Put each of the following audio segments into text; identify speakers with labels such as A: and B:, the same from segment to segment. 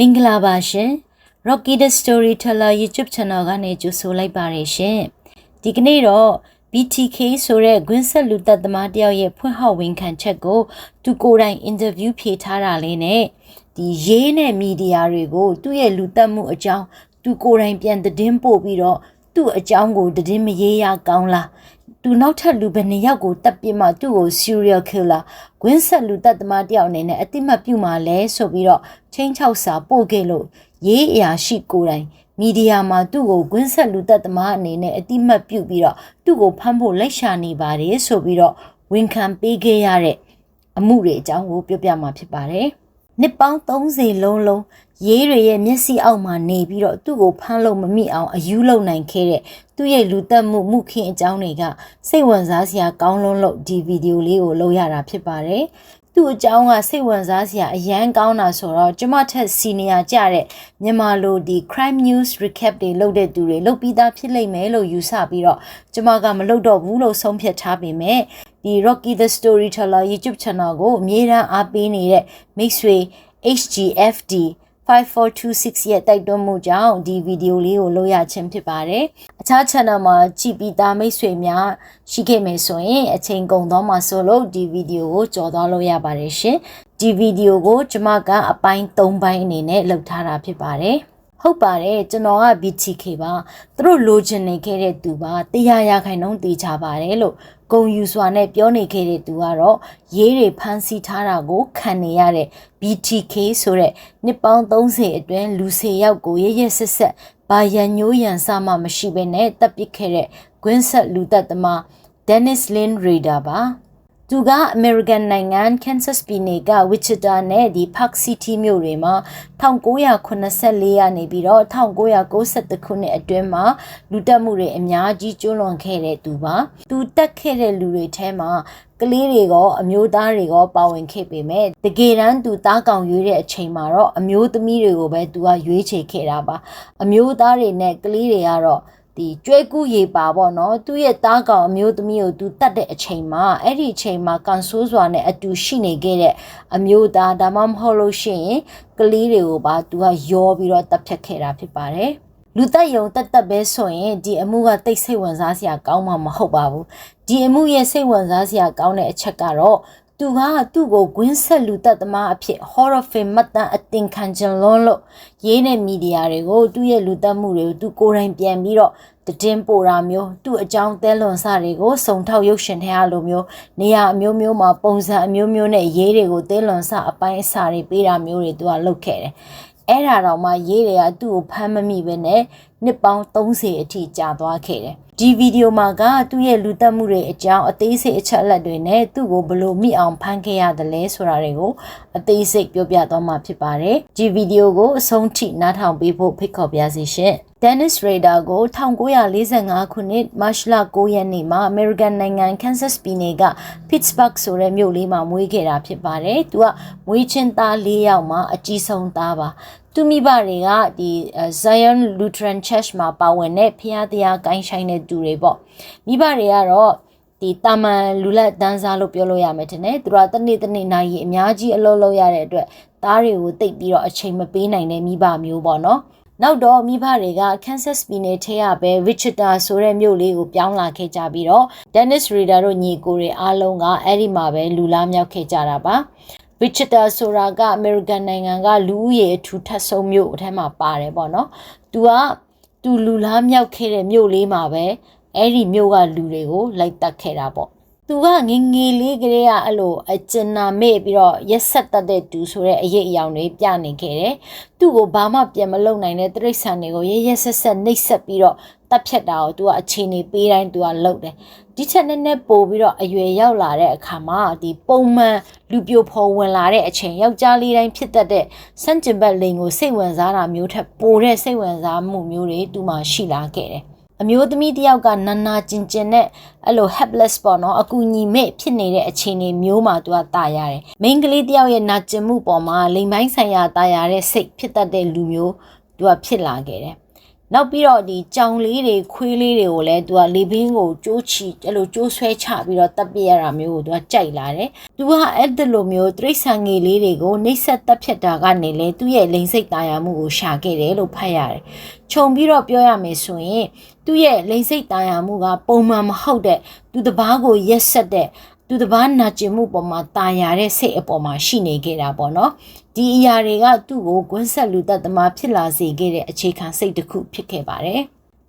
A: မင်္ဂလာပါရှင် Rocky the Storyteller YouTube Channel ကနေကြိုဆိုလိုက်ပါရရှင်ဒီကနေ့တော့ BTK ဆိုတဲ့ဂွင်းဆက်လူသက်သမားတယောက်ရဲ့ဖွင့်ဟောက်ဝန်ခံချက်ကို သူကိုယ်တိုင်အင်တာဗျူးဖြေထားတာလေးနဲ့ဒီရေးနဲ့မီဒီယာတွေကိုသူ့ရဲ့လူသက်မှုအကြောင်းသူကိုယ်တိုင်ပြန်သတင်းပို့ပြီးတော့သူ့အကြောင်းကိုသတင်းမရေးရကောင်းလား သူနောက်ထပ်လူဘယ်နှစ်ယောက်ကိုတပ်ပြမှသူ့ကို serial killer ဂွင်းဆက်လူသက်သမားတယောက်အနေနဲ့အတိမတ်ပြုမှလဲဆိုပြီးတော့ချင်းချောက်စာပို့ခဲ့လို့ရေးအရာရှိကိုယ်တိုင်မီဒီယာမှာသူ့ကိုဂွင်းဆက်လူသက်သမားအနေနဲ့အတိမတ်ပြုပြီးတော့သူ့ကိုဖမ်းဖို့လိုက်ရှာနေပါတယ်ဆိုပြီးတော့ဝန်ခံပေးခဲ့ရတဲ့အမှုတွေအကြောင်းကိုပြောပြမှာဖြစ်ပါတယ်။ နှစ်ပေါင်း30လုံးလုံးရေးတွေရဲ့မျက်စိအောက်မှာနေပြီးတော့သူ့ကိုဖမ်းလို့မမိအောင်အယူလုံနိုင်ခဲ့တဲ့သူ့ရဲ့လူသက်မှုမှုခင်အကြောင်းတွေကစိတ်ဝင်စားစရာကောင်းလုံးလို့ဒီဗီဒီယိုလေးကိုလုပ်ရတာဖြစ်ပါတယ်။သူ့အကြောင်းကစိတ်ဝင်စားစရာအရန်ကောင်းတာဆိုတော့ကျမထက်စီနီယာကြတဲ့မြန်မာလိုဒီ crime news recap တွေလုပ်တဲ့သူတွေလုပ်ပြီးသားဖြစ်လိမ့်မယ်လို့ယူဆပြီးတော့ကျမကမလုပ်တော့ဘူးလို့ဆုံးဖြတ်ထားပေမဲ့ ဒီ Rocky the Storyteller YouTube channel ကိုအမြဲတမ်းအားပေးနေတဲ့မိတ်ဆွေ HGFD 5426ရဲ့တိုက်တွန်းမှုကြောင့်ဒီဗီဒီယိုလေးကိုလုပ်ရခြင်းဖြစ်ပါတယ်။အခြား channel မှာကြည်ပြီးသားမိတ်ဆွေများရှိခဲ့မယ်ဆိုရင်အချိန်ကုန်တော့မှဆိုလို့ဒီဗီဒီယိုကိုကြော်သွားလို့ရပါတယ်ရှင်။ဒီဗီဒီယိုကိုကျွန်မကအပိုင်း၃ပိုင်းအနေနဲ့လုပ်ထားတာဖြစ်ပါတယ်။ဟုတ်ပါတယ်ကျွန်တော်က BTK ပါသူတို့လိုချင်နေခဲ့တဲ့သူပါတရားရခိုင်နှုန်းတေချပါတယ်လို့ ဂုံယူစွာနဲ့ပြောနေခဲ့တဲ့သူကတော့ရေးတွေဖမ်းဆီးထားတာကိုခံနေရတဲ့ BTK ဆိုတဲ့နှစ်ပေါင်း30အတွင်းလူစေရောက်ကိုရရဆက်ဆက်ဘာရန်ညိုးရန်စမှမရှိဘဲနဲ့တပ်ပစ်ခဲ့တဲ့ဂွင်းဆက်လူသက်သမား Dennis Lynn Rader ပါ သူကအမေရိကန်နိုင်ငံကန်ဆတ်ပြည်နယ်ကဝစ်ချတာနဲ့ဒီဖတ်စီတီမြို့တွေမှာ1984ရာနေပြီးတော့1992ခုနှစ်အတွင်းမှာလူတက်မှုတွေအများကြီးကျွလွန်ခဲ့တဲ့သူပါသူတက်ခဲ့တဲ့လူတွေထဲမှာကလေးတွေရောအမျိုးသားတွေရောပါဝင်ခဲ့ပေမဲ့တကယ်တမ်းသူသားကောင်ရွေးတဲ့အချိန်မှာတော့အမျိုးသမီးတွေကိုပဲသူကရွေးချယ်ခဲ့တာပါအမျိုးသားတွေနဲ့ကလေးတွေကတော့ ဒီကျွဲကူးရေပါပေါ့နော်သူ့ရဲ့သားကောင်အမျိုးသမီးကိုသူတတ်တဲ့အချိန်မှာအဲ့ဒီအချိန်မှာကန်ဆိုးစွာနဲ့အတူရှိနေခဲ့တဲ့အမျိုးသားဒါမှမဟုတ်လို့ရှိရင်ကလေးတွေကိုပါသူကယောပြီးတော့တပ်ဖြတ်ခဲ့တာဖြစ်ပါတယ်လူတက်ယုံတက်တက်ပဲဆိုရင်ဒီအမှုကတိတ်စိတ်ဝင်စားစရာကောင်းမှာမဟုတ်ပါဘူးဒီအမှုရဲ့စိတ်ဝင်စားစရာကောင်းတဲ့အချက်ကတော့ သူကသူ့ကိုဂွင်းဆက်လူသက်သမားအဖြစ် horror film မှတ်တမ်းအတင်ခံကြလွန်းလို့ရေးတဲ့မီဒီယာတွေကိုသူ့ရဲ့လူသက်မှုတွေကိုသူကိုယ်တိုင်ပြန်ပြီးတော့တည်င်းပို့တာမျိုးသူ့အကြောင်းသဲလွန်စတွေကိုစုံထောက်ရုပ်ရှင်ထဲအလိုမျိုးနေရာအမျိုးမျိုးမှာပုံစံအမျိုးမျိုးနဲ့ရေးတွေကိုသဲလွန်စအပိုင်းအစာတွေပေးတာမျိုးတွေသူကလုပ်ခဲ့တယ်အဲ့ဒါတော့မှရေးတွေကသူ့ကိုဖမ်းမမိပဲနဲ့ နှစ်ပေါင်း30အထိကြာသွားခဲ့တယ်ဒီဗီဒီယိုမှာကသူ့ရဲ့လူသက်မှုတွေအကြောင်းအသေးစိတ်အချက်အလက်တွေနဲ့သူ့ကိုဘလို့မိအောင်ဖမ်းခဲ့ရတယ်လဲဆိုတာတွေကိုအသေးစိတ်ပြောပြသွားမှာဖြစ်ပါတယ်ဒီဗီဒီယိုကိုအဆုံးထိနားထောင်ပေးဖို့ဖိတ်ခေါ်ပါစီရှင် Dennis Rader ကို1945ခုနှစ်မတ်လ9ရက်နေ့မှာ American နိုင်ငံ Kansas ပြည်နယ်က Pittsburgh ဆိုတဲ့မြို့လေးမှာမွေးခဲ့တာဖြစ်ပါတယ်။သူကမွေးချင်းသား၄ယောက်မှာအကြီးဆုံးသားပါ။သူမိဘတွေကဒီ Zion Lutheran Church မှာပါဝင်တဲ့ဖျားတရားကိုင်းဆိုင်တဲ့သူတွေပေါ့။မိဘတွေကတော့ဒီတာမန်လူလက်တန်းစားလို့ပြောလို့ရမယ်ထင်တယ်သူတို့ကတနေ့တနေ့နိုင်ရင်အများကြီးအလုပ်လုပ်ရတဲ့အတွက်သားတွေကိုတိတ်ပြီးတော့အချိန်မပေးနိုင်တဲ့မိဘမျိုးပေါ့နော်နောက်တော့မိဘတွေက Kansas ပြည်နယ်ထဲကပဲ Wichita ဆိုတဲ့မြို့လေးကိုပြောင်းလာခဲ့ကြပြီးတော့ Dennis Rader တို့ညီကိုတွေအားလုံးကအဲ့ဒီမှာပဲလူလားမြောက်ခဲ့ကြတာပါ Wichita ဆိုတာက American နိုင်ငံကလူဦးရေအထူးထပ်ဆုံးမြို့အထက်မှာပါတယ်ပေါ့နော်။ तू က तू လူလားမြောက်ခဲ့တဲ့မြို့လေးမှာပဲအဲ့ဒီမြို့ကလူတွေကိုလိုက်တက်ခဲ့တာပေါ့သူကငငယ်လေးကလေးကအဲ့လိုအကျဉ်နာမေ့ပြီးတော့ရက်ဆက်တတ်တဲ့သူဆိုတဲ့အရေးအယောင်တွေပြနေခဲ့တယ်။သူ့ကိုဘာမှပြန်မလုပ်နိုင်တဲ့တိရစ္ဆာန်တွေကိုရရက်ဆက်ဆက်နှိပ်ဆက်ပြီးတော့ တပ်ဖြတ်တာကိုသူကအခြေအနေပေးတိုင်းသူကလုပ်တယ်။ဒီချက်နဲ့နဲ့ပို့ပြီးတော့အရွယ်ရောက်လာတဲ့အခါမှာဒီပုံမှန်လူပြိုဖော်ဝင်လာတဲ့အချိန်ယောက်ျားလေးတိုင်းဖြစ်တတ်တဲ့စန့်ကျင်ဘက်လိန်ကိုစိတ်ဝင်စားတာမျိုးထက်ပိုတဲ့စိတ်ဝင်စားမှုမျိုးတွေသူမှရှိလာခဲ့တယ်။အမျိုးသမီးတယောက်ကနာနာကျင်ကျင်နဲ့အဲ့လို helpless ပေါ့နော်အကူညီမဲ့ဖြစ်နေတဲ့အခြေအနေမျိုးမှာသူကတာရတယ်။ main ကလေးတယောက်ရဲ့နာကျင်မှုပေါ်မှာလိမ်ပိုင်းဆိုင်ရာတာရတဲ့စိတ်ဖြစ်တတ်တဲ့လူမျိုးသူကဖြစ်လာခဲ့တယ်။ နောက်ပြီးတော့ဒီကြောင်လေးတွေခွေးလေးတွေကိုလည်းသူကလေဘင်းကိုကျိုးချီအဲ့လိုကျိုးဆွဲချပြီးတော့တပ်ပြရတာမျိုးကိုသူကကြိုက်လာတယ်။သူကအဲ့ဒီလိုမျိုးတိရစ္ဆာန်ငယ်လေးတွေကိုနှိပ်စက်တပ်ဖြတ်တာကနေလေသူ့ရဲ့လိန်စိတ်တာယာမှုကိုရှာခဲ့တယ်လို့ဖတ်ရတယ်။ခြုံပြီးတော့ပြောရမယ်ဆိုရင်သူ့ရဲ့လိန်စိတ်တာယာမှုကပုံမှန်မဟုတ်တဲ့သူတပားကိုရက်ဆက်တဲ့ သူတပားနာကျင်မှုပေါ်မှာတာယာတဲ့စိတ်အပေါ်မှာရှိနေခဲ့တာပေါ့နော်ဒီအရာတွေကသူ့ကိုကွန်းဆက်လူသက်သမားဖြစ်လာစေခဲ့တဲ့အခြေခံစိတ်တစ်ခုဖြစ်ခဲ့ပါတယ်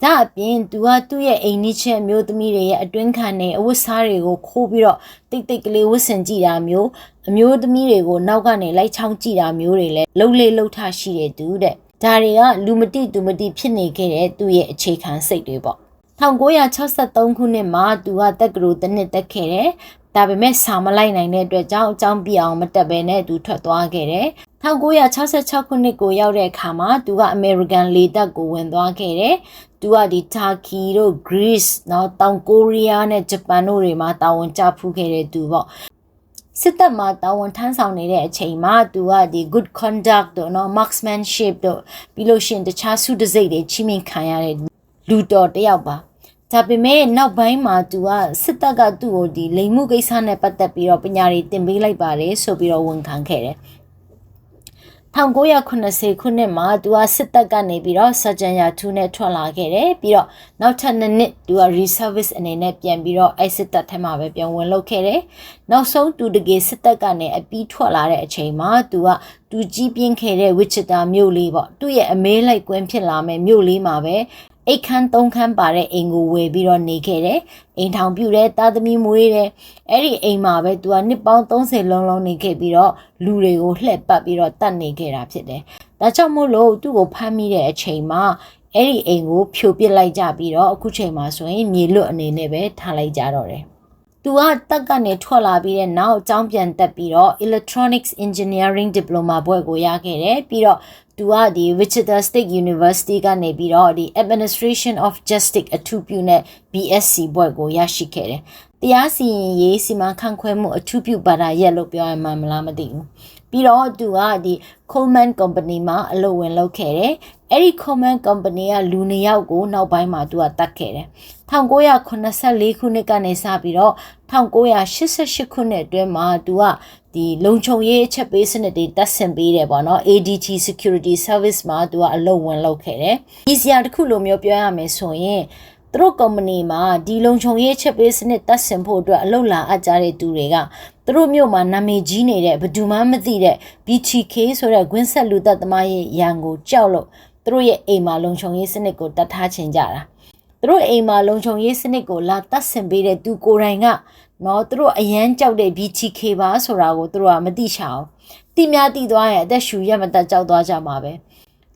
A: ဒါအပြင်သူကသူ့ရဲ့အိမ်နီးချင်းမျိုးသမီးတွေရဲ့အတွင်းခံနေအဝတ်စားတွေကိုခိုးပြီးတော့တိတ်တိတ်ကလေးဝတ်ဆင်ကြည့်တာမျိုးအမျိုးသမီးတွေကိုနောက်ကနေလိုက်ချောင်းကြည့်တာမျိုးတွေလည်းလှုပ်လေလှုပ်ထရှိတဲ့သူတဲ့ဒါတွေကလူမတိသူမတိဖြစ်နေခဲ့တဲ့သူ့ရဲ့အခြေခံစိတ်တွေပေါ့1963ခုနှစ်မှာသူကတက္ကသိုလ်တစ်နှစ်တက်ခဲ့တယ် ဒါပေမဲ့စာမလိုက်နိုင်တဲ့အတွက်ကြောင့်အကြောင်းပြအောင်မတက်ဘဲနဲ့သူထွက်သွားခဲ့တယ်။1966ခုနှစ်ကိုရောက်တဲ့အခါမှာသူကအမေရိကန်လေတပ်ကိုဝင်သွားခဲ့တယ်။သူကဒီတာကီတို့ Greece နော်တောင်ကိုရီးယားနဲ့ဂျပန်တို့တွေမှာတာဝန်ကျဖူးခဲ့တဲ့သူပေါ့။စစ်တပ်မှာတာဝန်ထမ်းဆောင်နေတဲ့အချိန်မှာသူကဒီ good conduct တို့နော် marksmanship တို့ပြီးလို့ရှိရင်တခြားစုတစိတ်တွေချီးမြှင့်ခံရတဲ့လူတော်တယောက်ပါ။ ဒါပေမဲ့နောက်ပိုင်းမှာသူကစစ်တပ်ကသူ့ကိုဒီလိမ်မှုကိစ္စနဲ့ပတ်သက်ပြီးတော့ပညာတွေတင်ပေးလိုက်ပါတယ်ဆိုပြီးတော့ဝန်ခံခဲ့တယ်1980ခုနှစ်မှာသူကစစ်တပ်ကနေပြီးတော့စကြံရ2နဲ့ထွက်လာခဲ့တယ်ပြီးတော့နောက်ထပ်နှစ်နှစ်သူက reservice အနေနဲ့ပြန်ပြီးတော့အဲ့စစ်တပ်ထဲမှာပဲပြန်ဝင်လုပ်ခဲ့တယ်နောက်ဆုံးသူတကယ်စစ်တပ်ကနေအပြီးထွက်လာတဲ့အချိန်မှာသူကသူကြီးပြင်းခဲ့တဲ့ Wichita မြို့လေးပေါ့သူ့ရဲ့အမဲလိုက်ကွင်းဖြစ်လာမဲ့မြို့လေးမှာပဲ အိတ်ခမ်းသုံးခမ်းပါတဲ့အိမ်ကိုဝယ်ပြီးတော့နေခဲ့တယ်အိမ်ထောင်ပြုတယ်သားသမီးမွေးတယ်အဲ့ဒီအိမ်မှာပဲသူကနှစ်ပေါင်း30လုံးလုံးနေခဲ့ပြီးတော့လူတွေကိုလှည့်ပတ်ပြီးတော့တတ်နေခဲ့တာဖြစ်တယ်ဒါကြောင့်မို့လို့သူ့ကိုဖမ်းမိတဲ့အချိန်မှာအဲ့ဒီအိမ်ကိုဖြိုပစ်လိုက်ကြပြီးတော့အခုချိန်မှာဆိုရင်မြေလွတ်အနေနဲ့ပဲထားလိုက်ကြတော့တယ် သူကတက်ကနေထွက်လာပြီးတဲ့နောက်အကြောင်းပြန်တက်ပြီးတော့ Electronics Engineering Diploma ဘွဲ့ကိုရခဲ့တယ်ပြီးတော့သူကဒီ Wichita State University ကနေပြီးတော့ဒီ Administration of Justice အထူးပြုနဲ့ BSc ဘွဲ့ကိုရရှိခဲ့တယ် တရားစီရင်ရေးစီမံခန့်ခွဲမှုအထူးပြုပါတာရက်လို့ပြောရမှာမလားမသိဘူးပြီးတော့သူကဒီ Coleman Company မှာအလုပ်ဝင်လုပ်ခဲ့တယ်အဲ့ဒီ Coleman Company ကလူနှစ်ယောက်ကိုနောက်ပိုင်းမှာသူကတတ်ခဲ့တယ်1984ခုနှစ်ကနေစပြီးတော့1988ခုနှစ်အတွင်းမှာသူကဒီလုံခြုံရေးအချက်ပေးစနစ်တွေတက်ဆင်ပေးတယ်ပေါ့နော် ADT Security Service မှာသူကအလုပ်ဝင်လုပ်ခဲ့တယ်ဒီစရာတစ်ခုလိုမျိုးပြောရမယ်ဆိုရင် သူတို့ကုမ္ပဏီမှာဒီလုံခြုံရေးချက်ပေးစနစ်တက်ဆင်ဖို့အတွက်အလုပ်လာအပ်ကြတဲ့သူတွေကသူတို့မြို့မှာနာမည်ကြီးနေတဲ့ဘယ်သူမှမသိတဲ့ BTK ဆိုတဲ့ဂွင်းဆက်လူသက်သမားရဲ့ရန်ကိုကြောက်လို့သူတို့ရဲ့အိမ်မှာလုံခြုံရေးစနစ်ကိုတတ်ထားချင်ကြတာသူတို့အိမ်မှာလုံခြုံရေးစနစ်ကိုလာတတ်ဆင်ပေးတဲ့သူကိုယ်တိုင်ကနော်သူတို့အရန်ကြောက်တဲ့ BTK ပါဆိုတာကိုသူတို့ကမသိချအောင်တိများတိသွားရင်အသက်ရှူရက်မတက်ကြောက်သွားကြမှာပဲ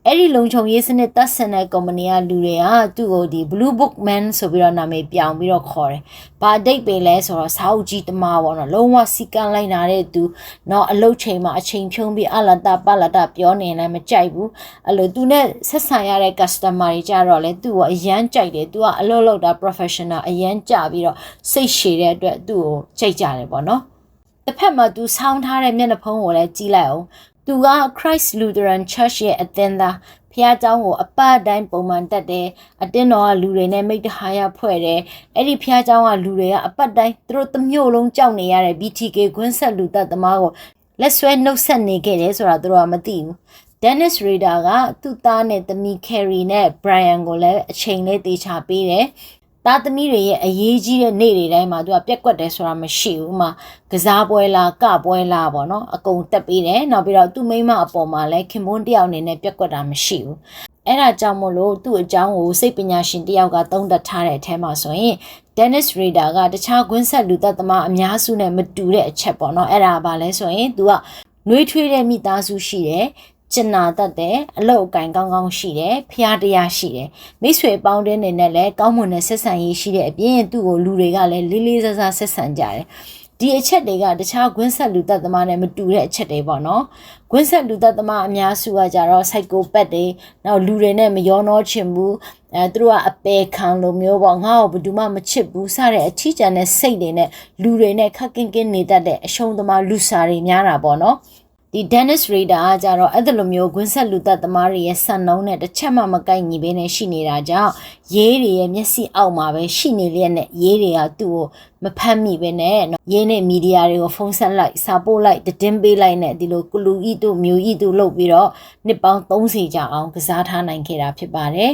A: အဲ့ဒီလုံခြုံရေးစနစ်သက်ဆင်တဲ့ကုမ္ပဏီကလူတွေကသူ့ကိုဒီ Blue Book Man ဆိုပြီးတော့နာမည်ပြောင်းပြီးတော့ခေါ်တယ်။ဘာအတိတ်ပဲလဲဆိုတော့စာအုပ်ကြီးတမပေါ့နော်။လုံးဝစီကံလိုက်နာတဲ့သူတော့အလုတ်ချိန်မှာအချိန်ဖြုံးပြီးအလတာပလတာပြောနေလည်းမကြိုက်ဘူး။အဲ့လိုသူနဲ့ဆက်ဆံရတဲ့ customer တွေကြတော့လေသူ့ကိုအရန်ကြိုက်တယ်။ तू ကအလုပ်လုပ်တာ professional အရန်ကြပြီးတော့စိတ်ရှည်တဲ့အတွက်သူ့ကိုကြိုက်ကြတယ်ပေါ့နော်။တစ်ဖက်မှာ तू ဆောင်းထားတဲ့မျက်နှာဖုံးကိုလည်းကြည့်လိုက်အောင် သူက Christ Lutheran Church ရဲ့အသင်းသားဖះเจ้าကိုအပတ်တိုင်းပုံမှန်တက်တယ်အတင်းတော်ကလူတွေနဲ့မိတ္တဟာရဖွဲ့တယ်အဲ့ဒီဖះเจ้าကလူတွေကအပတ်တိုင်းသူတို့တမျိုးလုံးကြောက်နေရတဲ့ BTK ခွန်းဆက်လူသက်သမားကိုလက်ဆွဲနှုတ်ဆက်နေခဲ့တယ်ဆိုတာသူတို့ကမသိဘူး Dennis Rader ကသူ့သားနဲ့သမီး Carrie နဲ့ Brian ကိုလည်းအချိန်လေးတေချာပေးတယ် သားသမီးတွေရဲ့အရေးကြီးတဲ့နေ့တွေတိုင်းမှာသူကပြက်ကွက်တယ်ဆိုတာမရှိဘူးဥမာကစားပွဲလားကပွဲလားပေါ့နော်အကုန်တက်ပေးတယ်နောက်ပြီးတော့သူ့မိမအပေါ်မှာလည်းခင်မွန်းတယောက်အနေနဲ့ပြက်ကွက်တာမရှိဘူးအဲ့ဒါကြောင့်မို့လို့သူ့အကြောင်းကိုစိတ်ပညာရှင်တယောက်ကသုံးသပ်ထားတဲ့အထဲမှာဆိုရင် Dennis Rader ကတခြားကွင်းဆက်လူသက်သမားအများစုနဲ့မတူတဲ့အချက်ပေါ့နော်အဲ့ဒါဘာလဲဆိုရင် तू ကနှွေးထွေးတဲ့မိသားစုရှိတယ် ကျင်နာတတ်တယ်အလုတ်အကင်ကောင်းကောင်းရှိတယ်ဖျားတရားရှိတယ်မိတ်ဆွေပေါင်းတဲ့နေနဲ့လည်းကောင်းမွန်တဲ့ဆက်ဆံရေးရှိတဲ့အပြင်သူ့ကိုလူတွေကလည်းလေးလေးစားစားဆက်ဆံကြတယ်ဒီအချက်တွေကတခြားဂွင်းဆက်လူသက်သမားနဲ့မတူတဲ့အချက်တွေပေါ့နော်ဂွင်းဆက်လူသက်သမားအများစုကကြတော့ psychopath တွေနောက်လူတွေနဲ့မရောနှောချင်ဘူးအဲသူတို့ကအပေခံလိုမျိုးပေါ့ငါ့ကိုဘယ်သူမှမချစ်ဘူးစတဲ့အထီးကျန်တဲ့စိတ်တွေနဲ့လူတွေနဲ့ခက်ကင်းကင်းနေတတ်တဲ့အရှုံးသမားလူစားတွေများတာပေါ့နော်တ ဒီ Dennis Rader ကကြတော့အဲ့ဒါလိုမျိုးဂွင်းဆက်လူသက်သမားတွေရဲ့ဆန်နှုံးနဲ့တစ်ချက်မှမကိုက်ညီဘဲနဲ့ရှိနေတာကြောင့်ရေးတွေရဲ့မျက်စိအောက်မှာပဲရှိနေလျက်နဲ့ရေးတွေကသူ့ကိုမဖမ်းမိပဲနဲ့နော်ရေးနဲ့မီဒီယာတွေကိုဖုန်းဆက်လိုက်စာပို့လိုက်တင်းပေးလိုက်နဲ့ဒီလိုကုလူဤတို့မျိုးဤတို့လုပ်ပြီးတော့နှစ်ပေါင်း30ကြာအောင်ကစားထားနိုင်ခဲ့တာဖြစ်ပါတယ်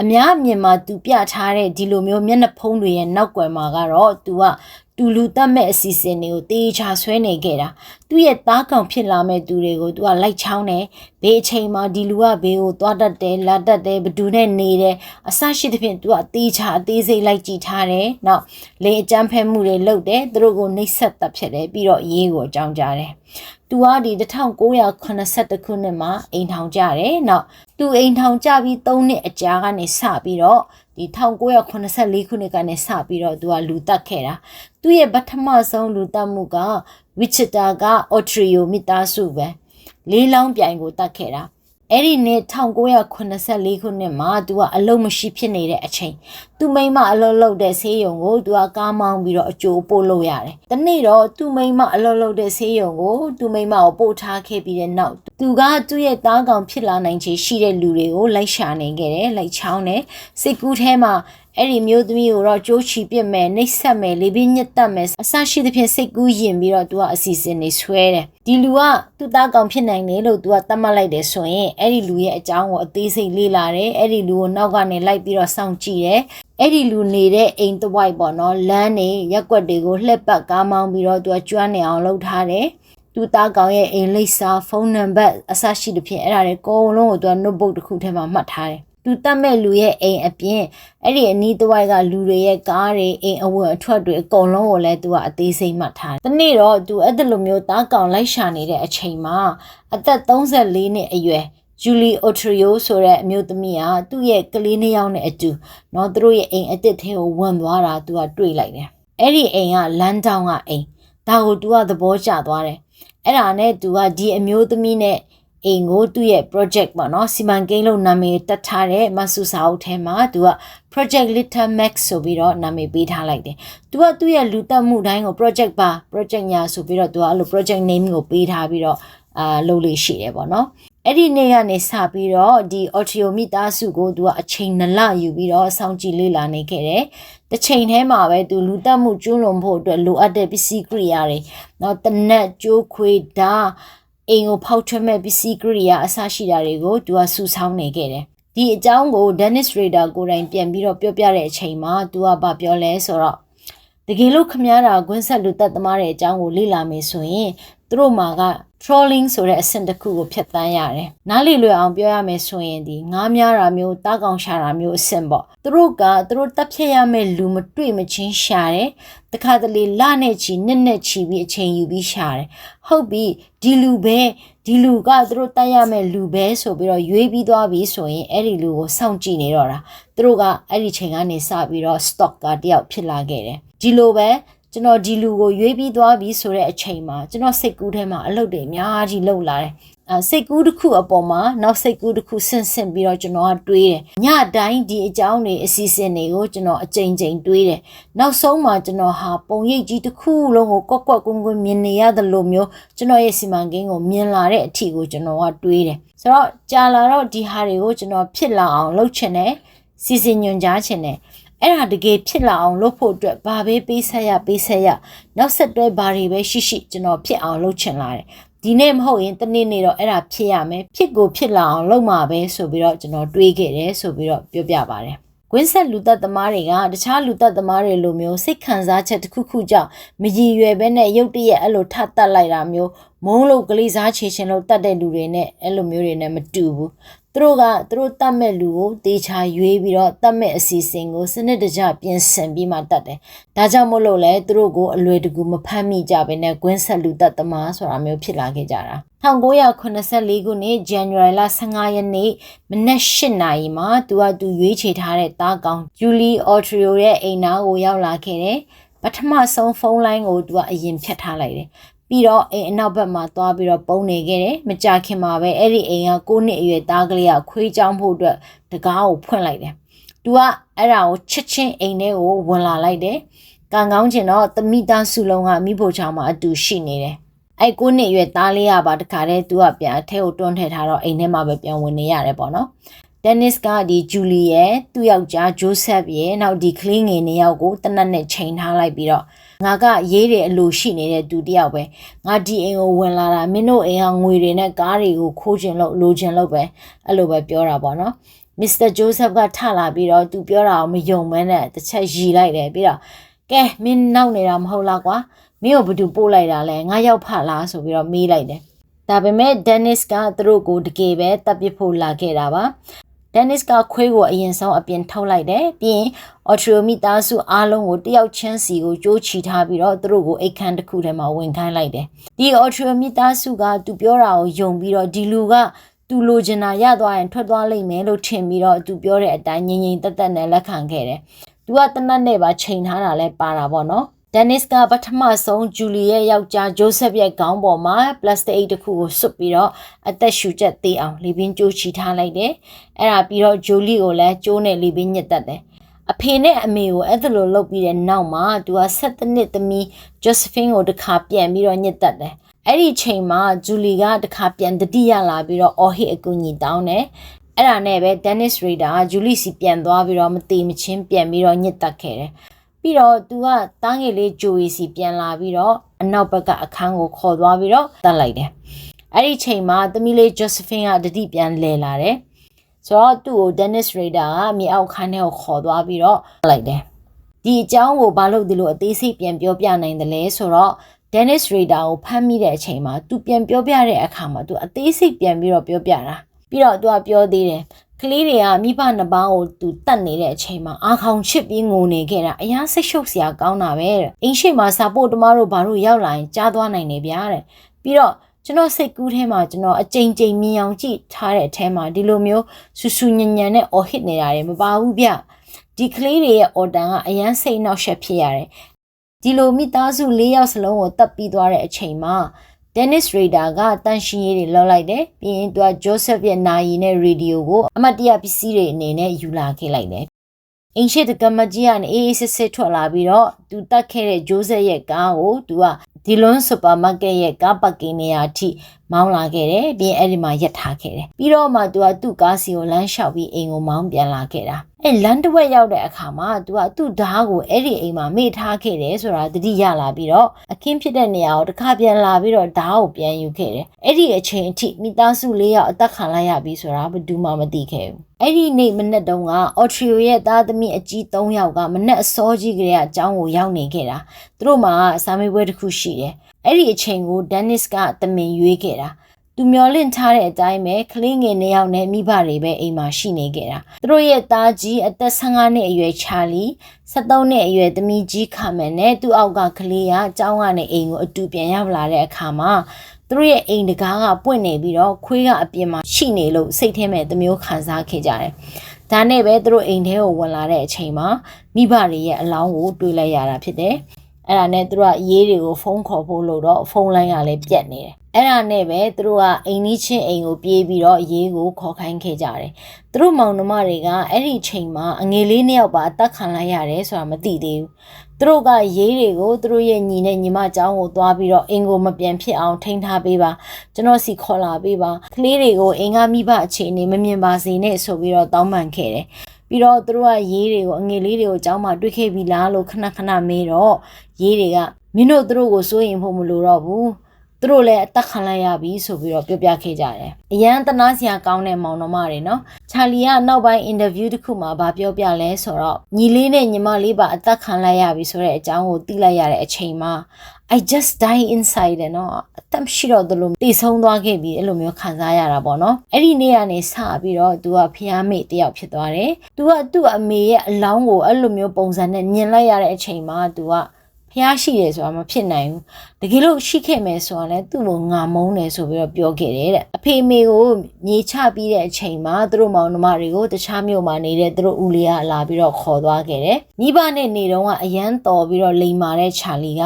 A: အများအမြင်မှာသူပြထားတဲ့ဒီလိုမျိုးမျက်နှာဖုံးတွေရဲ့နောက်ွယ်မှာကတော့သူက တူလူတတ်မဲ့အစီအစဉ်တွေကိုတေးချဆွဲနေခဲ့တာသူ့ရဲ့သားကောင်ဖြစ်လာမဲ့သူတွေကိုသူကလိုက်ချောင်းတယ်ဘေးအချိန်မှာဒီလူကဘေးကိုသွားတတ်တယ်လာတတ်တယ်ဘသူနဲ့နေတယ်အဆရှိသဖြင့်သူကအသေးချအသေးစိတ်လိုက်ကြည့်ထားတယ်နောက်လေအကြမ်းဖက်မှုတွေလုပ်တယ်သူတို့ကိုနှိပ်စက်တပ်ဖြစ်တယ်ပြီးတော့ရေးကိုအကြောင်းကြားတယ်သူကဒီ1982ခုနှစ်မှာအိမ်ထောင်ကြတယ်။နောက်သူအိမ်ထောင်ကြပြီး3နှစ်အကြာကနေစပြီးတော့ ဒီ1984ခုနှစ်ကနေစပြီးတော့သူကလူတက်ခဲ့တာ။သူ့ရဲ့ပထမဆုံးလူတက်မှုကဝီချတာကအော်ထရီယိုမိသားစုပဲ။လေးလောင်းပြိုင်ကိုတက်ခဲ့တာ အဲ့ဒီနှစ်1984ခုနှစ်မှာသူကအလုံးမရှိဖြစ်နေတဲ့အချိန်သူမိမအလုံးလုံးတဲ့ဆေးရုံကိုသူကကားမောင်းပြီးတော့အကျိုးပို့လို့ရတယ်။ဒီနေ့တော့သူမိမအလုံးလုံးတဲ့ဆေးရုံကိုသူမိမကိုပို့ထားခဲ့ပြီးတဲ့နောက်သူကသူ့ရဲ့တားကောင်ဖြစ်လာနိုင်ခြေရှိတဲ့လူတွေကိုလိုက်ရှာနေခဲ့တယ်။လိုက်ချောင်းတယ်။စိတ်ကူးထဲမှာ အဲ့ဒီမျိုးသမီးကိုတော့ကြိုးချီပစ်မယ်နှိပ်စက်မယ်လေပြင်းညက်တက်မယ်အဆရှိသဖြင့်စိတ်ကူးယင်ပြီးတော့သူကအစီအစဉ်တွေဆွဲတယ်ဒီလူကသူ့သားကောင်ဖြစ်နိုင်တယ်လို့သူကသတ်မှတ်လိုက်တယ်ဆိုရင်အဲ့ဒီလူရဲ့အကြောင်းကိုအသေးစိတ်လေ့လာတယ်အဲ့ဒီလူကိုနောက်ကနေလိုက်ပြီးတော့စောင့်ကြည့်တယ်အဲ့ဒီလူနေတဲ့အိမ်တဝိုက်ပေါ့နော်လမ်းနေရက်ွက်တွေကိုလှက်ပတ်ကားမောင်းပြီးတော့သူကကျွမ်းနေအောင်လုပ်ထားတယ်သူသားကောင်ရဲ့အိမ်လိပ်စာဖုန်းနံပါတ်အစရှိသဖြင့်အဲ့ဒါတွေအကုန်လုံးကိုသူက notebook တစ်ခုထဲမှာမှတ်ထားတယ် သူတတ်မဲ့လူရဲ့အိမ်အပြင်အဲ့ဒီအနီးတစ်ဝိုက်ကလူတွေရဲ့ကားတွေအိမ်အဝတ်အထွက်တွေအကုန်လုံးကိုလည်းသူကအသေးစိတ်မှတ်ထားတယ်။ဒီနေ့တော့သူအဲ့ဒီလိုမျိုးတားကောင်လိုက်ရှာနေတဲ့အချိန်မှာအသက်34နှစ်အရွယ်ဂျူလီအိုထရီယိုဆိုတဲ့အမျိုးသမီးကသူ့ရဲ့ကလေးနှစ်ယောက်နဲ့အတူเนาะသူတို့ရဲ့အိမ်အစ်စ်ထဲကိုဝင်သွားတာသူကတွေ့လိုက်တယ်။အဲ့ဒီအိမ်ကလန်တောင်းကအိမ်ဒါကိုသူကသဘောကျသွားတယ်။အဲ့ဒါနဲ့သူကဒီအမျိုးသမီးနဲ့ အိမ်ကိုသူ့ရဲ့ project ပေါ့နော်စီမံကိန်းလို့နာမည်တက်ထားတဲ့မဆူစာအုပ်ထဲမှာသူက project little max ဆိုပြီးတော့နာမည်ပေးထားလိုက်တယ်။သူကသူ့ရဲ့လူတက်မှုတိုင်းကို project ပါ project ညာဆိုပြီးတော့သူကအဲ့လို project name ကိုပေးထားပြီးတော့အာလုပ်လို့ရှိတယ်ပေါ့နော်။အဲ့ဒီနေ့ကနေစပြီးတော့ဒီ audio မိသားစုကိုသူကအချိန်နလယူပြီးတော့စောင့်ကြည့်လေ့လာနေခဲ့တယ်။တစ်ချိန်ထဲမှာပဲသူလူတက်မှုကျွလွန်ဖို့အတွက်လိုအပ်တဲ့ပစ္စည်းကိရိယာတွေနော်တနက်ကြိုးခွေဓာ အိမ်ကိုဖောက်ထွက်မဲ့ပစ္စည်းကိရိယာအစရှိတာတွေကိုသူကစုဆောင်းနေခဲ့တယ်။ဒီအကြောင်းကို Dennis Rader ကိုယ်တိုင်ပြန်ပြီးတော့ပြောပြတဲ့အချိန်မှာသူကဗာပြောလဲဆိုတော့တကယ်လို့ခမားတာဂွန်းဆက်လူသက်သမားတဲ့အကြောင်းကိုလေ့လာမယ်ဆိုရင် သူတို့မှာက trolling ဆိုတဲ့အဆင့်တစ်ခုကိုဖြတ်တန်းရတယ်။နားလည်လွယ်အောင်ပြောရမယ်ဆိုရင်ဒီငားများတာမျိုးတားကောင်ရှာတာမျိုးအဆင့်ပေါ့။သူတို့ကသူတို့တပ်ဖြတ်ရမယ့်လူမတွေ့မချင်းရှာတယ်။တခါတလေလနဲ့ချီနှစ်နဲ့ချီပြီးအချိန်ယူပြီးရှာတယ်။ဟုတ်ပြီဒီလူပဲဒီလူကသူတို့တတ်ရမယ့်လူပဲဆိုပြီးတော့ရွေးပြီးသွားပြီဆိုရင်အဲ့ဒီလူကိုစောင့်ကြည့်နေတော့တာသူတို့ကအဲ့ဒီချိန်ကနေစပြီးတော့ stock ကတယောက်ဖြစ်လာခဲ့တယ်ဒီလိုပဲ ကျွန်တော်ဒီလူကိုရွေးပြီးသွားပြီဆိုတဲ့အချိန်မှာကျွန်တော်စိတ်ကူးထဲမှာအလုပ်တွေအများကြီးလုပ်လာတယ်အဲစိတ်ကူးတစ်ခုအပေါ်မှာနောက်စိတ်ကူးတစ်ခုဆင့်ဆင့်ပြီးတော့ကျွန်တော်ကတွေးတယ်ညတိုင်းဒီအကြောင်းတွေအစီအစဉ်တွေကိုကျွန်တော်အကြိမ်ကြိမ်တွေးတယ်နောက်ဆုံးမှာကျွန်တော်ဟာပုံရိပ်ကြီးတစ်ခုလုံးကိုကွက်ကွက်ကွင်းကွင်းမြင်နေရတယ်လို့မျိုးကျွန်တော်ရဲ့စီမံကိန်းကိုမြင်လာတဲ့အထီကိုကျွန်တော်ကတွေးတယ်ဆိုတော့ကြာလာတော့ဒီဟာတွေကိုကျွန်တော်ဖြစ်လာအောင်လုပ်ချင်တယ်စီစဉ်ညွှန်ကြားချင်တယ် အဲ့ဒါတကယ်ဖြစ်လာအောင်လုပ်ဖို့အတွက်ဘာပဲပေးဆက်ရပေးဆက်ရနောက်ဆက်တွဲဘာတွေပဲရှိရှိကျွန်တော်ဖြစ်အောင်လုပ်ချင်လာတယ်ဒီနေ့မဟုတ်ရင်တနေ့နေ့တော့အဲ့ဒါဖြစ်ရမယ်ဖြစ်ကိုဖြစ်လာအောင်လုပ်မှာပဲဆိုပြီးတော့ကျွန်တော်တွေးခဲ့တယ်ဆိုပြီးတော့ပြောပြပါတယ် ကွင်းဆက်လူသက်သမားတွေကတခြားလူသက်သမားတွေလိုမျိုးစိတ်ခံစားချက်တစ်ခုခုကြောင့်မရည်ရွယ်ပဲနဲ့ရုတ်တရက်အဲ့လိုထတ်တက်လိုက်တာမျိုးမုန်းလို့ကလေးစားချေရှင်လို့တတ်တဲ့လူတွေနဲ့အဲ့လိုမျိုးတွေနဲ့မတူဘူးသူတို့ကသူတို့တတ်မဲ့လူကိုတေချာရွေးပြီးတော့တတ်မဲ့အစီအစဉ်ကိုစနစ်တကျပြင်ဆင်ပြီးမှတတ်တယ်။ဒါကြောင့်မို့လို့လဲသူတို့ကိုအလွယ်တကူမဖမ်းမိကြဘဲနဲ့ကွင်းဆက်လူတတ်သမားဆိုတာမျိုးဖြစ်လာခဲ့ကြတာ။ 1984ခုနှစ် January လ15ရက်နေ့မနက်8နာရီမှာသူကသူရွေးချယ်ထားတဲ့တားကောင် Julie Autrio ရဲ့အိမ်နာကိုရောက်လာခဲ့တယ်။ပထမဆုံးဖုန်းလိုင်းကိုသူကအရင်ဖြတ်ထားလိုက်တယ်ပြီးတော့အိမ်အနောက်ဘက်မှာသွားပြီးတော့ပုံနေခဲ့တယ်မကြခင်မှာပဲအဲ့ဒီအိမ်က9နှစ်အရွယ်သားကလေးကခွေးချောင်းဖို့အတွက်တကားကိုဖွင့်လိုက်တယ်သူကအဲ့ဒါကိုချစ်ချင်းအိမ်ထဲကိုဝင်လာလိုက်တယ်ကံကောင်းချင်တော့တမိသားစုလုံးကမိဖို့ချောင်းမှာအတူရှိနေတယ် အဲ့ကိုနှစ်ရွယ်သားလေးကပါတခါတည်းသူကပြန်အထဲကိုတွန်းထည့်ထားတော့အိမ်ထဲမှာပဲပြန်ဝင်နေရတယ်ပေါ့နော်ဒန်နစ်ကဒီဂျူလီရဲ့သူ့ယောက်ျားဂျိုးဆက်ရဲ့နောက်ဒီကလေးငယ်နှစ်ယောက်ကိုတနတ်နဲ့ချိန်ထားလိုက်ပြီးတော့ငါကရေးတယ်အလိုရှိနေတဲ့သူတယောက်ပဲငါဒီအိမ်ကိုဝင်လာတာမင်းတို့အိမ်ကငွေတွေနဲ့ကားတွေကိုခိုးကျင်လို့လိုချင်လို့ပဲအဲ့လိုပဲပြောတာပေါ့နော်မစ္စတာဂျိုးဆက်ကထလာပြီးတော့သူပြောတာကိုမယုံမဲနဲ့တစ်ချက်ရီလိုက်တယ်ပြီးတော့ကဲမင်းနောက်နေတာမဟုတ်လားကွာ မင်းကိုဘယ်သူပို့လိုက်တာလဲငါရောက်ဖလားဆိုပြီးတော့မေးလိုက်တယ်ဒါပေမဲ့ဒန်နစ်ကသူတို့ကိုတကယ်ပဲတပ်ပစ်ဖို့လာခဲ့တာပါဒန်နစ်ကခွေးကိုအရင်ဆုံးအပြင်ထုတ်လိုက်တယ်ပြီးရင်အော်ထရီယိုမီသားစုအားလုံးကိုတယောက်ချင်းစီကိုကြိုးချီထားပြီးတော့သူတို့ကိုအိတ်ခမ်းတစ်ခုထဲမှာဝင်ခိုင်းလိုက်တယ်ဒီအော်ထရီယိုမီသားစုကသူပြောတာကိုယုံပြီးတော့ဒီလူကသူလိုချင်တာရသွားရင်ထွက်သွားလိမ့်မယ်လို့ထင်ပြီးတော့သူပြောတဲ့အတိုင်းငြိမ်ငြိမ်သက်သက်နဲ့လက်ခံခဲ့တယ်သူကတနတ်နဲ့ပါချိန်ထားတာလဲပါတာပေါ့နော် ဒန်နစ်ကပထမဆုံးဂျူလီရဲ့ယောက်ျားဂျိုးဆက်ရဲ့ခေါင်းပေါ်မှာပလတ်စတစ်အိတ်တစ်ခုကိုစွတ်ပြီးတော့အသက်ရှူချက်သေးအောင်လေပင်ကြိုးချီထားလိုက်တယ်။အဲ့ဒါပြီးတော့ဂျိုလီကိုလည်းကြိုးနဲ့လေပင်ညစ်တတ်တယ်။အဖေနဲ့အမေကိုအဲ့ဒါလိုလုပ်ပြီးတဲ့နောက်မှာသူက7နှစ်သမီးဂျိုစဖင်းကိုတစ်ခါပြန်ပြီးတော့ညစ်တတ်တယ်။အဲ့ဒီချိန်မှာဂျူလီကတစ်ခါပြန်တတိယလာပြီးတော့အော်ဟစ်အကူညီတောင်းတယ်။အဲ့ဒါနဲ့ပဲဒန်နစ်ရေဒါဂျူလီစီပြန်သွားပြီးတော့မတိမချင်းပြန်ပြီးတော့ညစ်တက်ခဲ့တယ်။ ပြီးတော့သူကတားငယ်လေးဂျိုရီစီပြန်လာပြီးတော့အနောက်ဘက်ကအခန်းကိုခေါ်သွားပြီးတော့တတ်လိုက်တယ်။အဲ့ဒီချိန်မှာသမီးလေးဂျိုစဖင်ကတတိပြန်လဲလာတယ်။ဆိုတော့သူ့ကိုဒန်နစ်ရေဒါကမြေအောက်ခန်းထဲကိုခေါ်သွားပြီးတော့လိုက်တယ်။ဒီအကြောင်းကိုဘာလို့ဒီလိုအသေးစိတ်ပြန်ပြောပြနိုင်တယ်လဲဆိုတော့ Dennis Rader ကိုဖမ်းမိတဲ့အချိန်မှာသူပြန်ပြောပြတဲ့အခါမှာသူအသေးစိတ်ပြန်ပြီးတော့ပြောပြတာပြီးတော့သူကပြောသေးတယ် ကလေးတွေကမိဘနှစ်ပါးကိုသူတတ်နေတဲ့အချိန်မှာအာခေါင်ချစ်ပြီးငိုနေခဲ့တာအရားစိတ်ရှုပ်စရာကောင်းတာပဲတဲ့အိမ်ရှိမှာစာပို့တမားတို့ဘာလို့ရောက်လာရင်ကြားသွားနိုင်နေဗျာတဲ့ပြီးတော့ကျွန်တော်စိတ်ကူးထဲမှာကျွန်တော်အကြိမ်ကြိမ်မြင်အောင်ကြည့်ထားတဲ့အထဲမှာဒီလိုမျိုးဆူဆူညံညံနဲ့အော်ဟစ်နေတာတွေမပါဘူးဗျဒီကလေးတွေရဲ့အော်တန်ကအရန်စိတ်နှောက်ယှက်ဖြစ်ရတယ်ဒီလိုမိသားစု၄ယောက်စလုံးကိုတပ်ပြီးသွားတဲ့အချိန်မှာ Dennis Rader ကတန်ရှင်ရေးတွေလောက်လိုက်တယ်ပြီးရင်သူက Joseph ရဲ့နာယီနဲ့ရေဒီယိုကိုအမတ်တရပစ္စည်းတွေအနေနဲ့ယူလာခဲ့လိုက်တယ် အင်ရှိတကမကြီးကနေအေးအေးစစ်စစ်ထွက်လာပြီးတော့သူတတ်ခဲ့တဲ့ဂျိုးဆက်ရဲ့ကားကိုသူကဒီလွန်စူပါမားကတ်ရဲ့ကားပတ်ကင်းနေရာအထိမောင်းလာခဲ့တယ်ပြီးရင်အဲ့ဒီမှာရပ်ထားခဲ့တယ်ပြီးတော့မှသူကသူ့ကားစီကိုလမ်းလျှောက်ပြီးအိမ်ကိုမောင်းပြန်လာခဲ့တာအဲ့လမ်းတစ်ဝက်ရောက်တဲ့အခါမှာသူကသူ့ဓားကိုအဲ့ဒီအိမ်မှာမေ့ထားခဲ့တယ်ဆိုတာတတိရလာပြီးတော့အခင်းဖြစ်တဲ့နေရာကိုတစ်ခါပြန်လာပြီးတော့ဓားကိုပြန်ယူခဲ့တယ်အဲ့ဒီအချိန်အထိမိသားစုလေးယောက်အသက်ခံလိုက်ရပြီဆိုတာဘယ်သူမှမသိခဲ့ဘူး အဲ့ဒီနေ့မနေ့တုန်းကအော်ထရီယိုရဲ့သားသမီးအကြီး၃ယောက်ကမနေ့အစောကြီးကလေးကအကြောင်းကိုရောက်နေခဲ့တာသူတို့မှာစာမေးပွဲတစ်ခုရှိတယ်အဲ့ဒီအချိန်ကိုဒန်နစ်ကတမင်ရွေးခဲ့တာသူမျောလင့်ထားတဲ့အတိုင်းပဲကလေးငယ်နှစ်ယောက်နဲ့မိဘတွေပဲအိမ်မှာရှိနေခဲ့တာသူတို့ရဲ့သားကြီးအသက်15နှစ်အရွယ်ချာလီ73နှစ်အရွယ်သမီးကြီးခမန်နဲ့သူ့အောက်ကကလေးကအကျောင်းကနေအိမ်ကိုအတူပြန်ရောက်လာတဲ့အခါမှာ သူတို့ရဲ့အိမ်တကားကပွင့်နေပြီးတော့ခွေးကအပြင်မှာရှိနေလို့စိတ်ထဲမဲ့သမျိုးခံစားခဲ့ကြတယ်။ဒါနဲ့ပဲသူတို့အိမ်ထဲကိုဝင်လာတဲ့အချိန်မှာမိဘတွေရဲ့အလောင်းကိုတွေးလိုက်ရတာဖြစ်တယ်။အဲ့ဒါနဲ့သူတို့ကရေးတွေကိုဖုန်းခေါ်ဖို့လို့တော့ဖုန်းလိုင်းကလည်းပြတ်နေတယ်အဲ့ဒါနဲ့ပဲသူတို့ကအိမ်နီးချင်းအိမ်ကိုပြေးပြီးတော့ရေးကိုခေါ်ခိုင်းခဲ့ကြတယ်။သူတို့မောင်နှမတွေကအဲ့ဒီချိန်မှာအငယ်လေးနှစ်ယောက်ပါအသက်ခံလိုက်ရတယ်ဆိုတာမသိသေးဘူး။ သူတို့ကရေးတွေကိုသူတို့ရဲ့ညီနဲ့ညီမကျောင်းကိုသွားပြီးတော့အင်ကိုမပြန်ဖြစ်အောင်ထိန်းထားပေးပါကျွန်တော်စီခေါ်လာပေးပါကလေးတွေကိုအင်ကမိဘအခြေအနေမမြင်ပါစေနဲ့ဆိုပြီးတော့တောင်းပန်ခဲ့တယ်ပြီးတော့သူတို့ကရေးတွေကိုအငယ်လေးတွေကိုကျောင်းမှာတွေ့ခဲ့ပြီလားလို့ခဏခဏမေးတော့ရေးတွေကမင်းတို့သူတို့ကိုစိုးရင်ဖို့မလိုတော့ဘူး တို့လည်းအသက်ခံလိုက်ရပြီဆိုပြီးတော့ပြောပြခဲ့ကြတယ်။အရန်တနာစရာကောင်းတဲ့မောင်နှမတွေနော်။ချာလီကနောက်ပိုင်းအင်တာဗျူးတစ်ခုမှာဗာပြောပြလဲဆိုတော့ညီလေးနဲ့ညီမလေးပါအသက်ခံလိုက်ရပြီဆိုတဲ့အကြောင်းကိုသိလိုက်ရတဲ့အချိန်မှာ I just die inside နော်အသက်ရှိတော့သလိုတည်ဆုံးသွားခဲ့ပြီအဲ့လိုမျိုးခံစားရတာပေါ့နော်အဲ့ဒီနေ့ကနေစပြီးတော့သူကဖျားမိတယောက်ဖြစ်သွားတယ်သူကသူ့အမေရဲ့အလောင်းကိုအဲ့လိုမျိုးပုံစံနဲ့မြင်လိုက်ရတဲ့အချိန်မှာသူက ဖះရှိတယ်ဆိုတာမဖြစ်နိုင်ဘူးတကယ်လို့ရှိခဲ့မယ်ဆိုတာလည်းသူ့ကိုငါမုန်းတယ်ဆိုပြီးတော့ပြောခဲ့တယ်တဲ့အဖေမေကိုမြေချပြီးတဲ့အချိန်မှာသူတို့မောင်နှမတွေကိုတခြားမြို့မှာနေတဲ့သူတို့ဦးလေးကလာပြီးတော့ခေါ်သွားခဲ့တယ်မိဘနဲ့နေတော့ကအရန်တော်ပြီးတော့လိန်မာတဲ့ချာလီက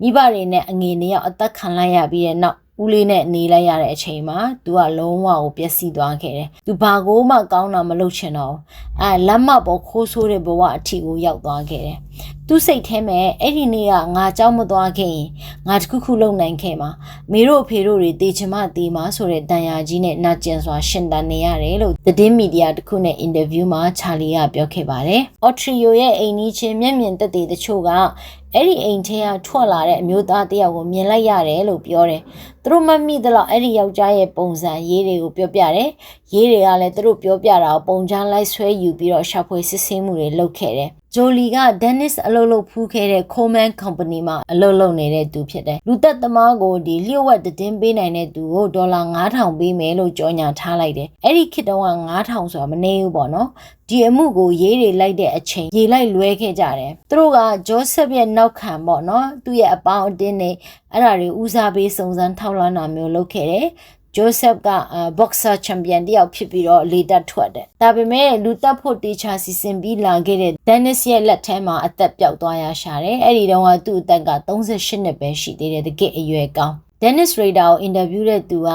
A: မိဘတွေနဲ့အငယ်နှစ်ယောက်အသက်ခံလိုက်ရပြီးတဲ့နောက် ဦးလေးနဲ့နေလိုက်ရတဲ့အချိန်မှာသူကလုံးဝကိုပျက်စီးသွားခဲ့တယ်။သူဘာကိုမှကောင်းတာမလုပ်ချင်တော့ဘူး။အဲလက်မပေါ်ခိုးဆိုးတဲ့ဘဝအထိကိုရောက်သွားခဲ့တယ်။သူစိတ်ထဲမှာအဲ့ဒီနေ့ကငါကြောက်မသွားခဲ့ရင်ငါတခုခုလုပ်နိုင်ခဲ့မှာမေတို့အဖေတို့တွေတေချင်မတေမှာဆိုတဲ့တန်ရာကြီးနဲ့နာကျင်စွာရှင်တန်နေရတယ်လို့သတင်းမီဒီယာတခုနဲ့အင်တာဗျူးမှာချာလီကပြောခဲ့ပါတယ်။အော်ထရီယိုရဲ့အိမ်ကြီးချင်းမျက်မြင်သက်သေတချို့က အဲ့ဒီအိမ်ထဲကထွက်လာတဲ့အမျိုးသားတယောက်ကိုမြင်လိုက်ရတယ်လို့ပြောတယ်။သူတို့မမိသလောက်အဲ့ဒီယောက်ျားရဲ့ပုံစံရေးတွေကိုပြောပြတယ်။ ရေးတွေကလည်းသူတို့ပြောပြတာကိုပုံချမ်းလိုက်ဆွဲယူပြီးတော့ရှာဖွေစစ်ဆေးမှုတွေလုပ်ခဲ့တယ်။ဂျိုလီကဒန်နစ်အလုပ်လုပ်ဖူးခဲ့တဲ့ Coleman Company မှာအလုပ်လုပ်နေတဲ့သူဖြစ်တယ်။လူသက်သမားကိုဒီလျှို့ဝှက်တင်းပေးနိုင်တဲ့သူကိုဒေါ်လာ9000ပေးမယ်လို့ကြော်ညာထားလိုက်တယ်။အဲ့ဒီခေတ်တုန်းက9000ဆိုတာမနေဘူးပေါ့နော်။ဒီအမှုကိုရေးတွေလိုက်တဲ့အချိန်ရေးလိုက်လွဲခဲ့ကြတယ်။သူတို့ကဂျော့ဆက်ရဲ့နောက်ခံပေါ့နော်။သူ့ရဲ့အပေါင်းအတင်းတွေအဲ့ဒါတွေဦးစားပေးစုံစမ်းထောက်လှမ်းတာမျိုးလုပ်ခဲ့တယ်။ ဂျိုးဆက်က boxer champion တယောက်ဖြစ်ပြီးတော့လေတက်ထွက်တယ်။ဒါပေမဲ့လူတက်ဖို့တေချာစီစဉ်ပြီးလာခဲ့တဲ့ Dennis ရဲ့လက်ထဲမှာအသက်ပြောက်သွားရရှာတယ်။အဲ့ဒီတုန်းကသူ့အသက်က38နှစ်ပဲရှိသေးတယ်တကယ်အရွယ်ကောင်း။ Dennis Rader ကိုအင်တာဗျူးတဲ့သူက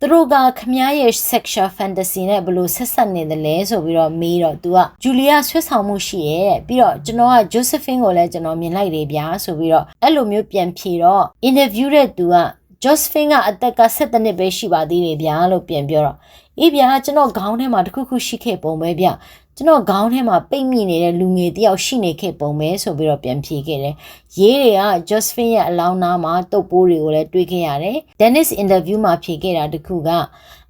A: သူတို့ကခမားရဲ့ sexual fantasy နဲ့ဘယ်လိုဆက်ဆက်နေသလဲဆိုပြီးတော့မေးတော့ तू ကဂျူလီယာဆွဲဆောင်မှုရှိရဲ့ပြီးတော့ကျွန်တော်က Josephine ကိုလည်းကျွန်တော်မြင်လိုက်တယ်ဗျာဆိုပြီးတော့အဲ့လိုမျိုးပြန်ဖြေတော့ interview တဲ့ तू က Josephine ကအသက်က17နှစ်ပဲရှိပါသေးတယ်ဗျာလို့ပြန်ပြောတော့အေးဗျာကျွန်တော်ခေါင်းထဲမှာတခုခုရှိခဲ့ပုံပဲဗျကျွန်တော်ခေါင်းထဲမှာပိတ်မိနေတဲ့လူငယ်တယောက်ရှိနေခဲ့ပုံပဲဆိုပြီးတော့ပြန်ဖြေခဲ့တယ်။ရေးတွေက Josephine ရဲ့အလောင်းနားမှာတုပ်ပိုးတွေကိုလည်းတွေ့ခဲ့ရတယ်။ Dennis interview မှာဖြေခဲ့တာတခုက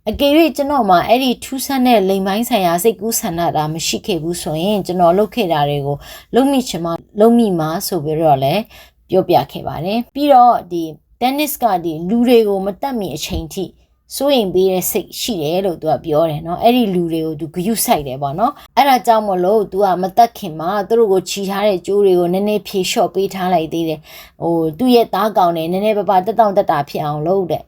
A: အကယ်၍ကျွန်တော်မှအဲ့ဒီထူးဆန်းတဲ့လိမ်ပိုင်းဆိုင်ရာစိတ်ကူးဆန္ဒတာမရှိခဲ့ဘူးဆိုရင်ကျွန်တော်လုပ်ခဲ့တာတွေကိုလုံးမိချင်မှလုံးမိမှာဆိုပြီးတော့လည်းပြောပြခဲ့ပါတယ်။ပြီးတော့ဒီ Dennis ကဒီလူတွေကိုမတတ်မီအချိန်ထိစိုးရင်ပေးတဲ့စိတ်ရှိတယ်လို့သူကပြောတယ်เนาะအဲ့ဒီလူတွေကိုသူဂယုစိုက်တယ်ပေါ့เนาะအဲ့ဒါကြောင့်မလို့သူကမတက်ခင်မှာသူတို့ကိုခြီထားတဲ့ကြိုးတွေကိုနည်းနည်းဖြေလျှော့ပေးထားလိုက်သေးတယ်ဟိုသူ့ရဲ့သားကောင်တွေနည်းနည်းပပတက်တောင့်တက်တာဖြစ်အောင်လုပ်တဲ့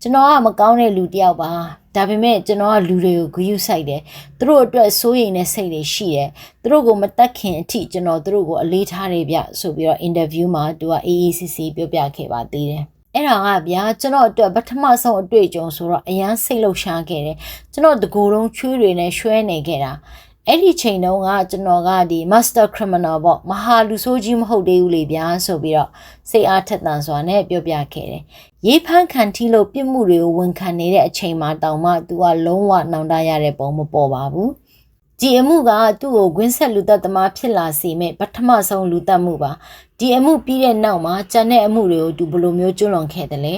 A: ကျွန်တော်ကမကောင်းတဲ့လူတယောက်ပါဒါပေမဲ့ကျွန်တော်ကလူတွေကိုဂယုစိုက်တယ်သူတို့အတွက်စိုးရိမ်တဲ့စိတ်တွေရှိတယ်သူတို့ကိုမတက်ခင်အထိကျွန်တော်သူတို့ကိုအလေးထားနေဗျဆိုပြီးတော့အင်တာဗျူးမှာသူက AACC ပြောပြခဲ့ပါသေးတယ် အဲ့ဒါကဗျာကျွန်တော်အတွက်ပထမဆုံးအတွေ့အကြုံဆိုတော့အရန်စိတ်လှုပ်ရှားခဲ့တယ်ကျွန်တော်တကူလုံးချွေးတွေနဲ့ရွှဲနေခဲ့တာအဲ့ဒီချိန်တုန်းကကျွန်တော်ကဒီ master criminal ပေါ့မဟာလူဆိုးကြီးမဟုတ်သေးဘူးလေဗျာဆိုပြီးတော့စိတ်အားထက်သန်စွာနဲ့ပြောပြခဲ့တယ်ရေးဖန်းခံထီလို့ပြစ်မှုတွေကိုဝန်ခံနေတဲ့အချိန်မှာတောင်မှ तू ကလုံးဝနှောင်တရတဲ့ပုံမပေါ်ပါဘူး ဒီအမှုကသူ့ကိုဂွင်းဆက်လူသက်သမားဖြစ်လာစေမဲ့ပထမဆုံးလူသက်မှုပါဒီအမှုပြီးတဲ့နောက်မှာကျန်တဲ့အမှုတွေကိုသူဘယ်လိုမျိုးကျွလွန်ခဲ့တယ်လဲ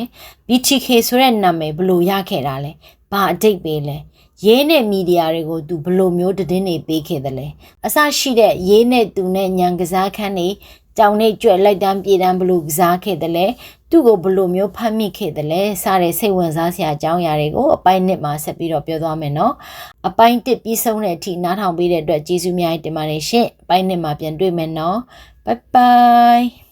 A: BTK ဆိုတဲ့နာမည်ဘယ်လိုရခဲ့တာလဲဘာအတိတ်ပဲလဲရေးနဲ့မီဒီယာတွေကိုသူဘယ်လိုမျိုးသတင်းတွေပေးခဲ့တယ်လဲအစရှိတဲ့ရေးနဲ့သူနဲ့ညံကစားခန်းတွေ ကြောင်နဲ့ကြွက်လိုက်တန်းပြေတန်းဘလို့ကစားခဲ့တယ်လဲသူ့ကိုဘလို့မျိုးဖမ်းမိခဲ့တယ်လဲစတဲ့စိတ်ဝင်စားစရာအကြောင်းအရာတွေကိုအပိုင်းနှစ်မှာဆက်ပြီးတော့ပြောသွားမယ်နော်အပိုင်းတစ်ပြီးဆုံးတဲ့အထိနားထောင်ပေးတဲ့အတွက်ကျေးဇူးများတင်ပါတယ်ရှင်အပိုင်းနှစ်မှာပြန်တွေ့မယ်နော်ဘိုင်ဘိုင်